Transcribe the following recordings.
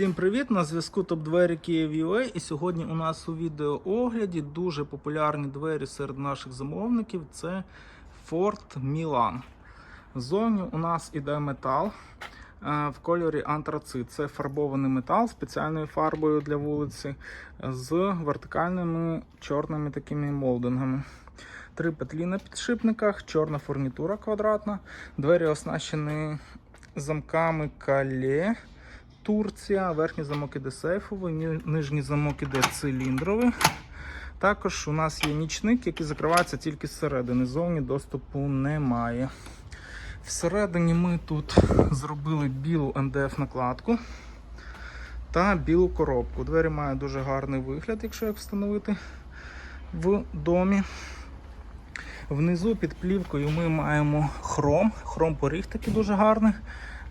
Всім привіт! На зв'язку топ двері Київ.UA і сьогодні у нас у відеоогляді дуже популярні двері серед наших замовників. Це Ford Milan. Ззовні у нас іде метал е, в кольорі антрацит. Це фарбований метал спеціальною фарбою для вулиці з вертикальними чорними такими молдингами. Три петлі на підшипниках, чорна фурнітура квадратна. Двері оснащені замками калє. Турція, верхній замок іде сейфовий, нижній замок іде циліндровий. Також у нас є нічник, який закривається тільки зсередини. Зовні доступу немає. Всередині ми тут зробили білу МДФ накладку та білу коробку. Двері мають дуже гарний вигляд, якщо їх встановити в домі. Внизу під плівкою ми маємо хром. Хром поріг такий дуже гарний.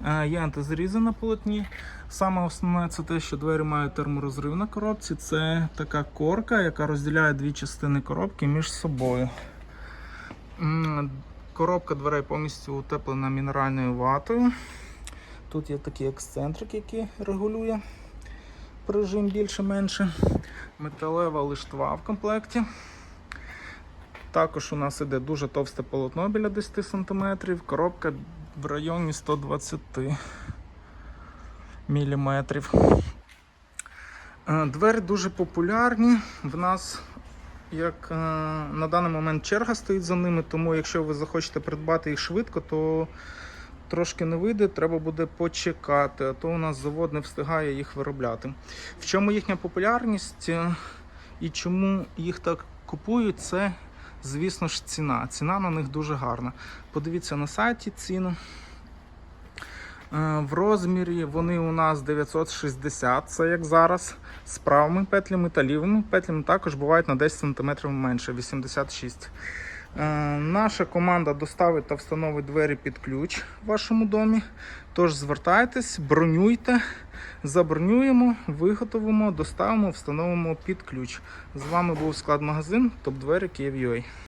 Е, Є антизрізи на полотні. Саме основне це те, що двері мають терморозрив на коробці. Це така корка, яка розділяє дві частини коробки між собою. Коробка дверей повністю утеплена мінеральною ватою. Тут є такий ексцентрик, який регулює прижим більше-менше. Металева лиштва в комплекті. Також у нас іде дуже товсте полотно біля 10 см, коробка в районі 120 мм. Двері дуже популярні. В нас як е, на даний момент черга стоїть за ними, тому якщо ви захочете придбати їх швидко, то трошки не вийде, треба буде почекати, а то у нас завод не встигає їх виробляти. В чому їхня популярність е, і чому їх так купують, це звісно ж, ціна. Ціна на них дуже гарна. Подивіться на сайті ціну. Е, В розмірі вони у нас 960, це як зараз, з правими петлями та лівими петлями також бувають на 10 см менше, 86. Е, Наша команда доставить та встановить двері під ключ в вашому домі. Тож звертайтесь, бронюйте, забронюємо, виготовимо, доставимо, встановимо під ключ. З вами був склад магазин Топ Двері Київ.UA.